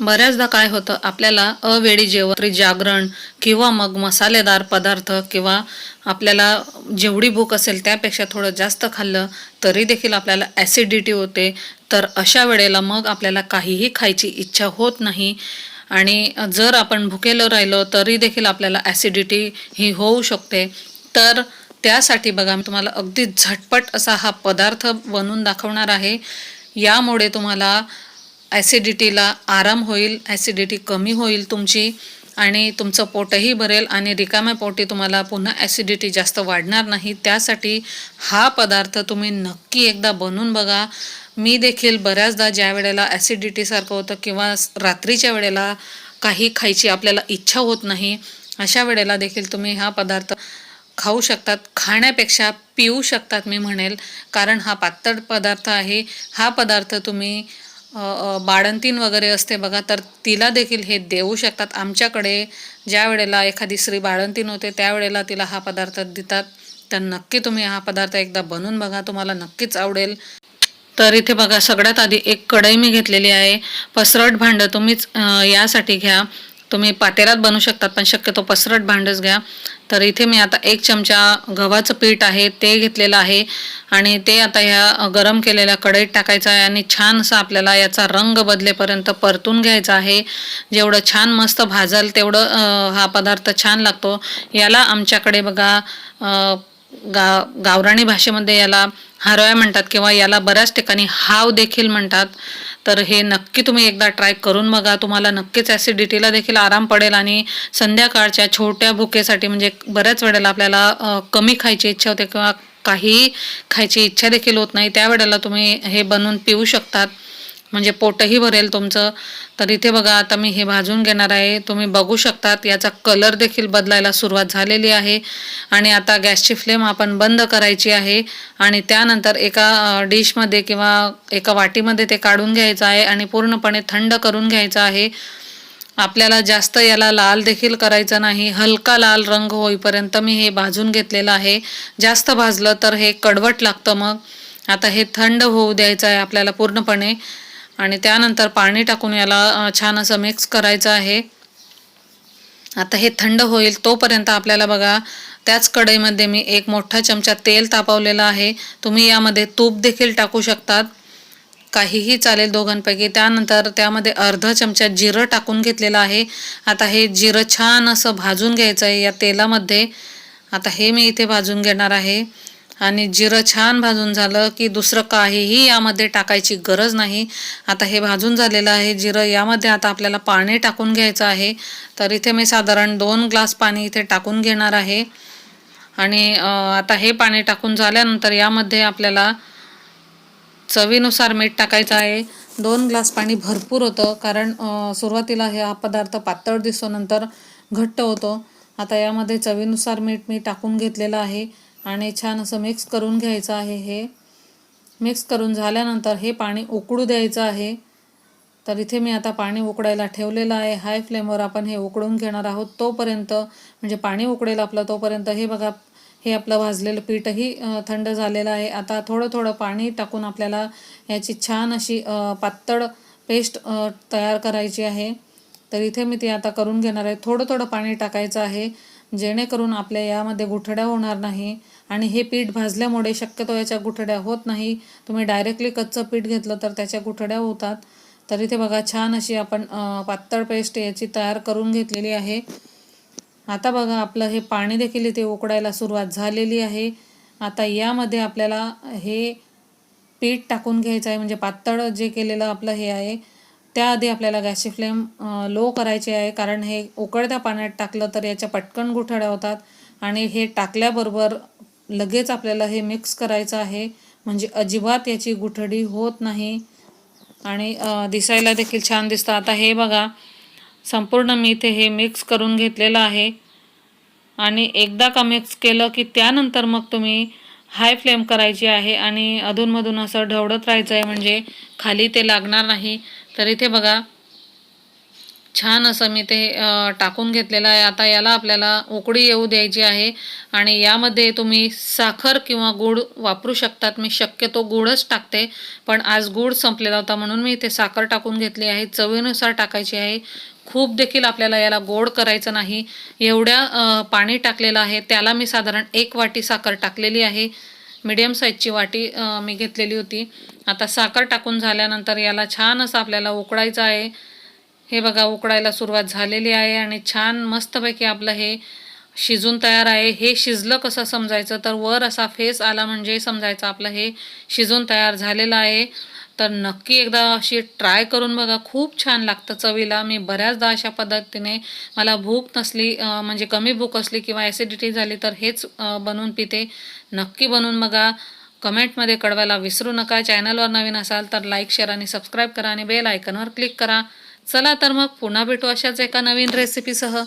बऱ्याचदा काय होतं आपल्याला अवेळी जेवण जागरण किंवा मग मसालेदार पदार्थ किंवा आपल्याला जेवढी भूक असेल त्यापेक्षा थोडं जास्त खाल्लं तरी देखील आपल्याला ॲसिडिटी होते. तर अशा वेळेला मग आपल्याला काहीही खायची इच्छा होत नाही. आणि जर आपण भुकेलं राहिलो तरी देखील आपल्याला ॲसिडिटी ही होऊ शकते. तर त्यासाठी बघा मी तुम्हाला अगदी झटपट असा हा पदार्थ बनवून दाखवणार आहे. यामुळे तुम्हाला ॲसिडिटीला आराम होईल ॲसिडिटी कमी होईल तुमची आणि तुमचं पोटही भरेल आणि रिकाम्या पोटी तुम्हाला पुन्हा ॲसिडिटी जास्त वाढणार नाही. त्यासाठी हा पदार्थ तुम्ही नक्की एकदा बनवून बघा. मी देखील बऱ्याचदा ज्या वेळेला ॲसिडिटीसारखं होतं किंवा रात्रीच्या वेळेला काही खायची आपल्याला इच्छा होत नाही अशा वेळेला देखील तुम्ही हा पदार्थ खाऊ शकतात. खाण्यापेक्षा पिऊ शकतात मी म्हणेल. कारण हा पातळ पदार्थ आहे. हा पदार्थ तुम्ही बाळंतीण वगैरे असते बघा तर तिला देखील हे देऊ शकतात. आमच्याकडे ज्या वेळेला एखादी स्त्री बाळंतीण होते त्यावेळेला तिला हा पदार्थ देतात. तर नक्की तुम्ही हा पदार्थ एकदा बनवून बघा तुम्हाला नक्कीच आवडेल. तर इथे बघा सगळ्यात आधी एक कढई मी घेतलेली आहे. पसरट भांडं तुम्हीच यासाठी घ्या. तुम्ही पातेरात बनवू शकतात पण शक्यतो पसरट भांडंच घ्या. तर इथे मी आता एक चमचा गव्हाचं पीठ आहे ते घेतलेलं आहे. आणि ते आता ह्या गरम केलेल्या कढईत टाकायचं आहे आणि छान असं आपल्याला याचा रंग बदलेपर्यंत परतून घ्यायचा आहे. जेवढं छान मस्त भाजाल तेवढं हा पदार्थ छान लागतो. याला आमच्याकडे बघा गा गावराणी भाषेमध्ये याला हरव्या म्हणतात किंवा याला बऱ्याच ठिकाणी हाव देखील म्हणतात. तर हे नक्की तुम्ही एकदा ट्राय करून बघा. तुम्हाला नक्कीच ॲसिडिटीला देखील आराम पडेल आणि संध्याकाळच्या छोट्या भुकेसाठी म्हणजे बऱ्याच वेळेला आपल्याला कमी खायची इच्छा होते किंवा काहीही खायची इच्छा देखील होत नाही त्यावेळेला तुम्ही हे बनवून पिऊ शकतात. म्हणजे पोटही भरेल तुमचं. तर इथे बघा आता मी हे भाजून घेणार आहे. तुम्ही बघू शकतात याचा कलर देखील बदलायला सुरुवात झालेली आहे. आणि आता गॅसची फ्लेम आपण बंद करायची आहे. आणि त्यानंतर एका डिशमध्ये किंवा एका वाटीमध्ये ते काढून घ्यायचं आहे आणि पूर्णपणे थंड करून घ्यायचं आहे. आपल्याला जास्त याला लाल देखील करायचं नाही. हलका लाल रंग होईपर्यंत मी हे भाजून घेतलेलं आहे. जास्त भाजलं तर हे कडवट लागतं मग. आता हे थंड होऊ द्यायचं आहे आपल्याला पूर्णपणे. आणि त्यानंतर पाणी टाकून याला छान असं मिक्स करायचं आहे. आता हे थंड होईल तोपर्यंत आपल्याला बघा त्याच कढईमध्ये मी एक मोठा चमचा तेल तापवलेला आहे. तुम्ही यामध्ये तूप देखील टाकू शकतात. काहीही चालेल दोघांपैकी. त्यानंतर त्यामध्ये अर्धा चमचा जिरं टाकून घेतलेलं आहे. आता हे जिरं छान असं भाजून घ्यायचं आहे या तेलामध्ये. आता हे मी इथे भाजून घेणार आहे. आणि जिरं छान भाजून झालं की दुसरं काहीही यामध्ये टाकायची गरज नाही. आता हे भाजून झालेलं आहे जिरं यामध्ये आता आपल्याला पाणी टाकून घ्यायचं आहे. तर इथे मी साधारण दोन ग्लास पाणी इथे टाकून घेणार आहे. आणि आता हे पाणी टाकून झाल्यानंतर यामध्ये आपल्याला चवीनुसार मीठ टाकायचं आहे. दोन ग्लास पाणी भरपूर होतं कारण सुरुवातीला हे हा पदार्थ पातळ दिसतो नंतर घट्ट होतो. आता यामध्ये चवीनुसार मीठ मी टाकून घेतलेलं आहे. आणि छान असं मिक्स करून घ्यायचं आहे हे. मिक्स करून झाल्यानंतर हे पाणी उकळू द्यायचं आहे. तर इथे मी आता पाणी उकडायला ठेवलेलं आहे. हाय फ्लेमवर आपण हे उकडून घेणार आहोत तोपर्यंत म्हणजे पाणी उकडेल आपलं तोपर्यंत. हे बघा हे आपलं भाजलेलं पीठही थंड झालेलं आहे. आता थोडं थोडं पाणी टाकून आपल्याला याची छान अशी पातळ पेस्ट तयार करायची आहे. तर इथे मी ती आता करून घेणार आहे. थोडं थोडं पाणी टाकायचं आहे. जेणेकरून आपल्या यामध्ये गुठड्या होणार नाही आणि हे पीठ भाजल्यामुळे शक्यतो याच्या गुठड्या होत नाही. तुम्ही डायरेक्टली कच्चं पीठ घेतलं तर त्याच्या गुठड्या होतात. तर इथे बघा छान अशी आपण पातळ पेस्ट याची तयार करून घेतलेली आहे. आता बघा आपलं हे पाणी देखील इथे उकडायला सुरुवात झालेली आहे. आता यामध्ये आपल्याला हे पीठ टाकून घ्यायचं आहे. म्हणजे पातळ जे केलेलं आपलं हे आहे त्याआधी आपल्याला गॅसची फ्लेम लो करायची आहे. कारण हे उकळत्या पाण्यात टाकलं तर याच्या पटकन गुठळ्या होतात. आणि हे टाकल्याबरोबर लगेच आपल्याला हे मिक्स करायचं आहे. म्हणजे अजिबात याची गुठडी होत नाही. आणि दिसायला देखील छान दिसतं. आता हे बघा संपूर्ण मी इथे हे मिक्स करून घेतलेलं आहे. आणि एकदा का मिक्स केलं की त्यानंतर मग तुम्ही हाय फ्लेम करायची आहे आणि अधूनमधून असं ढवळत राहायचं आहे म्हणजे खाली ते लागणार नाही. तर इथे बघा छान असं मी ते टाकून घेतलेलं आहे. आता याला आपल्याला उकडी येऊ द्यायची आहे आणि यामध्ये तुम्ही साखर किंवा गूळ वापरू शकतात. मी शक्यतो गूळच टाकते पण आज गूळ संपलेला होता म्हणून मी इथे साखर टाकून घेतली आहे. चवीनुसार टाकायची आहे. खूप देखील आपल्याला याला गोड करायचं नाही. एवढ्या पाणी टाकलेलं आहे. त्याला मी साधारण एक वाटी साखर टाकलेली आहे. मीडियम साईजची वाटी मी घेतलेली होती. आता साखर टाकून झाल्यानंतर याला छान असं आपल्याला उकळायचं आहे. हे बघा उकळायला सुरुवात झालेली आहे आणि छान मस्तपैकी आपलं हे शिजून तयार आहे. हे शिजलं कसं समजायचं? तर वर असा फेस आला म्हणजे समजायचं आपलं हे शिजून तयार झालेलं आहे. तर नक्की एकदा अशी ट्राय करून बघा. खूप छान लागतं चवीला. मी बऱ्याचदा अशा पद्धतीने मला भूक नसली म्हणजे कमी भूक असली किंवा ॲसिडिटी झाली तर हेच बनवून पिते. नक्की बनवून बघा. कमेंटमध्ये कळवायला विसरू नका. चॅनलवर नवीन असाल तर लाईक शेअर आणि सबस्क्राईब करा आणि बेल आयकनवर क्लिक करा. चला तर मग पुन्हा भेटू अशाच एका नवीन रेसिपीसह